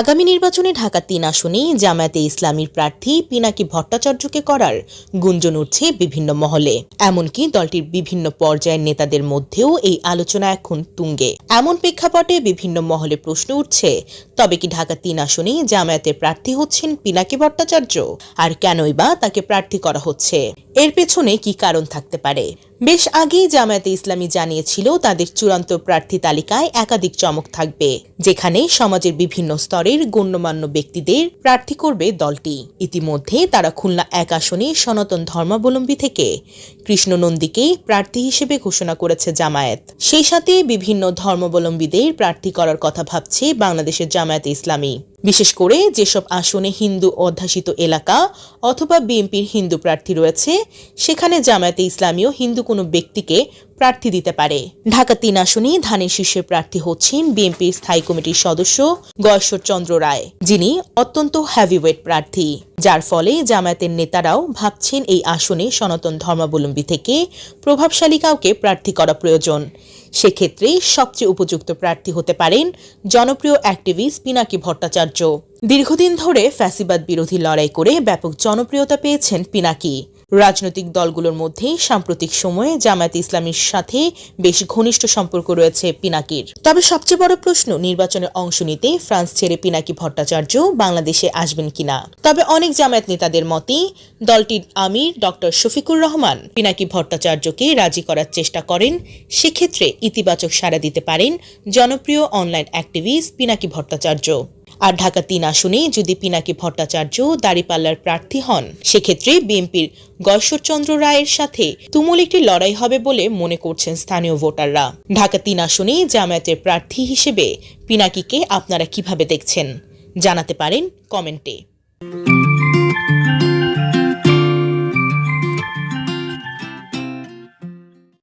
আগামী নির্বাচনে ঢাকা তিন আসনে জামায়াতে ইসলামীর প্রার্থী পিনাকি ভট্টাচার্যকে করার গুঞ্জন উঠছে বিভিন্ন মহলে। এমনকি দলটির বিভিন্ন পর্যায়ের নেতাদের মধ্যেও এই আলোচনা এখন তুঙ্গে। এমন প্রেক্ষাপটে বিভিন্ন মহলে প্রশ্ন উঠছে, তবে কি ঢাকা তিন আসনে জামায়াতের প্রার্থী হচ্ছেন পিনাকি ভট্টাচার্য? আর কেনই বা তাকে প্রার্থী করা হচ্ছে? এর পেছনে কি কারণ থাকতে পারে? বেশ আগেই জামায়াতে ইসলামী জানিয়েছিল তাদের চূড়ান্ত প্রার্থী তালিকায় একাধিক চমক থাকবে, যেখানে সমাজের বিভিন্ন স্তরের গণ্যমান্য ব্যক্তিদের প্রার্থী করবে দলটি। ইতিমধ্যে তারা খুলনা এক আসনে সনাতন ধর্মাবলম্বী থেকে কৃষ্ণ নন্দীকে প্রার্থী হিসেবে ঘোষণা করেছে জামায়াত। সেই সাথে বিভিন্ন ধর্মাবলম্বীদের প্রার্থী করার কথা ভাবছে বাংলাদেশের জামায়াতে ইসলামী। বিশেষ করে যেসব আসনে হিন্দু অধ্যাসিত এলাকা অথবা বিএনপির হিন্দু প্রার্থী রয়েছে, সেখানে জামায়াতে ইসলামীও হিন্দু কোনো ব্যক্তিকে প্রার্থী দিতে পারে। ঢাকা তিন আসনে ধানের শীর্ষে প্রার্থী হচ্ছেন বিএনপির স্থায়ী কমিটির সদস্য গয়েশ্বর চন্দ্র রায়, যিনি অত্যন্ত হ্যাভিওয়েট প্রার্থী। যার ফলে জামায়াতের নেতারাও ভাবছেন এই আসনে সনাতন ধর্মাবলম্বী থেকে প্রভাবশালী কাউকে প্রার্থী করা প্রয়োজন। সেক্ষেত্রে সবচেয়ে উপযুক্ত প্রার্থী হতে পারেন জনপ্রিয় অ্যাক্টিভিস্ট পিনাকি ভট্টাচার্য। দীর্ঘদিন ধরে ফ্যাসিবাদ বিরোধী লড়াই করে ব্যাপক জনপ্রিয়তা পেয়েছেন পিনাকি। রাজনৈতিক দলগুলোর মধ্যে সাম্প্রতিক সময়ে জামায়াত ইসলামীর সাথে বেশ ঘনিষ্ঠ সম্পর্ক রয়েছে পিনাকির। তবে সবচেয়ে বড় প্রশ্ন নির্বাচনে অংশ নিতে ফ্রান্স ছেড়ে পিনাকি ভট্টাচার্য বাংলাদেশে আসবেন কিনা? তবে অনেক জামায়াত নেতাদের মতে, দলটির আমির ডক্টর শফিকুর রহমান পিনাকি ভট্টাচার্যকে রাজি করার চেষ্টা করেন, সেক্ষেত্রে ইতিবাচক সাড়া দিতে পারেন জনপ্রিয় অনলাইন অ্যাক্টিভিস্ট পিনাকি ভট্টাচার্য। আর ঢাকা তিন আসনে যদি পিনাকি ভট্টাচার্য দাড়িপাল্লার প্রার্থী হন, সেক্ষেত্রে বিএনপির গয়েশ্বরচন্দ্র রায়ের সাথে তুমুল একটি লড়াই হবে বলে মনে করছেন স্থানীয় ভোটাররা। ঢাকা তিন আসনে জামায়াতের প্রার্থী হিসেবে পিনাকিকে আপনারা কীভাবে দেখছেন? জানাতে পারেন কমেন্টে।